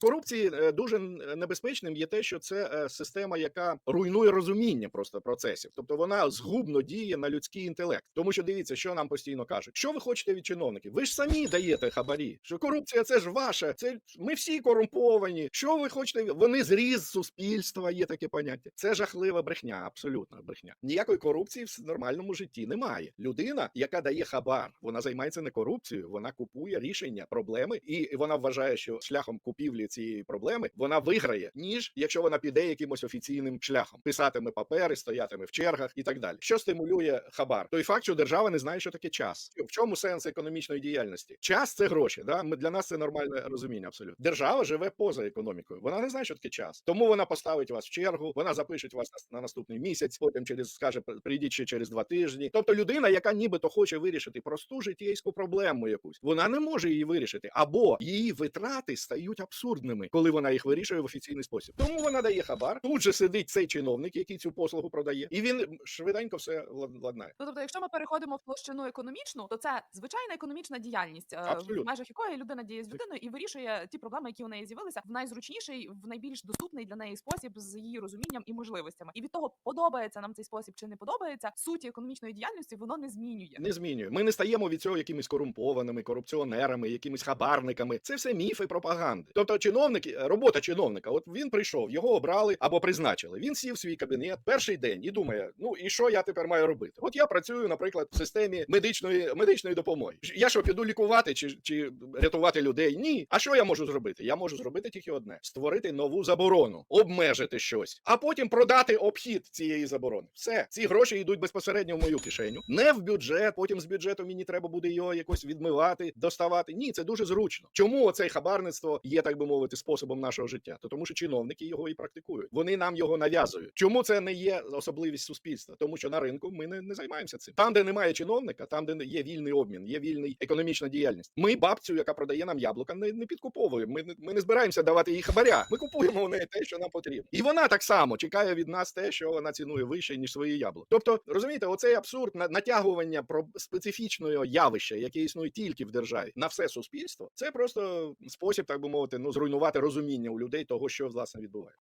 Корупції е, дуже небезпечним є те, що це е, система, яка руйнує розуміння просто процесів. Тобто вона згубно діє на людський інтелект. Тому що дивіться, що нам постійно кажуть. Що ви хочете від чиновників? Ви ж самі даєте хабарі. Що корупція це ж ваше. Це ми всі корумповані. Що ви хочете? Вони зріз суспільства. Є таке поняття. Це жахлива брехня, абсолютна брехня. Ніякої корупції в нормальному житті немає. Людина, яка дає хабар, вона займається не корупцією, вона купує рішення проблеми, і вона вважає, що шляхом купівлі цієї проблеми вона виграє, ніж якщо вона піде якимось офіційним шляхом, писатиме папери, стоятиме в чергах і так далі. Що стимулює хабар? Той факт, що держава не знає, що таке час. В чому сенс економічної діяльності? Час це гроші. Да? Ми для нас це нормальне розуміння. Абсолютно держава живе поза економікою. Вона не знає, що таке час. Тому вона поставить вас в чергу, вона запише вас на, на наступний місяць, потім через скаже прийдіть ще через два тижні. Тобто людина, яка нібито хоче вирішити просту життєйську проблему якусь, вона не може її вирішити, або її витрати стають абсурдними, коли вона їх вирішує в офіційний спосіб. Тому вона дає хабар. Тут же сидить цей чиновник, який цю послугу продає, і він швиденько все лад- ладнає. Ну, тобто, якщо ми переходимо в площину економічну, то це звичайна економічна діяльність, е, Абсолютно. в межах якої людина діє з людиною і вирішує ті проблеми, які у неї з'явилися в найзручніший, в найбільш доступний для неї спосіб з її розумінням і можливостями. І від того, подобається нам цей спосіб чи не подобається, суті економічної діяльності воно не змінює. Не змінює. Ми не стаємо від цього якимись корумпованими, корупціонерами, якимись хабарниками. Це все міфи пропаганди. Тобто, чиновники, робота чиновника, от він прийшов, його обрали або призначили. Він сів в свій кабінет перший день і думає: ну і що я тепер маю робити? От я працюю, наприклад, в системі медичної медичної допомоги. Я що піду лікувати чи, чи рятувати людей? Ні. А що я можу зробити? Я можу зробити тільки одне: створити нову заборону, обмежити щось, а потім продати обхід цієї заборони. Все, ці гроші йдуть безпосередньо в мою кишеню, не в бюджет. Потім з бюджету мені треба буде його якось відмивати, доставати. Ні, це дуже зручно. Чому оце хабарництво є, так би мовити, способом нашого життя? То тому, що чиновники його і практикують. Вони нам його нав'язують. Чому це не є особливість суспільства? Тому що на ринку ми не, не займаємося цим. Там, де немає чиновника, там, де є вільний обмін, є вільний економічна діяльність. Ми бабцю, яка продає нам яблука, не, не підкуповуємо. Ми, ми не збираємося давати їй хабаря. Ми купуємо у неї те, що нам потрібно. І вона так само чекає від нас те, що вона цінує вище ніж свої яблука. Тобто, розумієте, оцей абсурд натягування про специфічного явища, яке існує тільки в державі, на все суспільство, це просто спосіб, так би мовити, ну зруйнувати розуміння у людей того, що власне відбувається.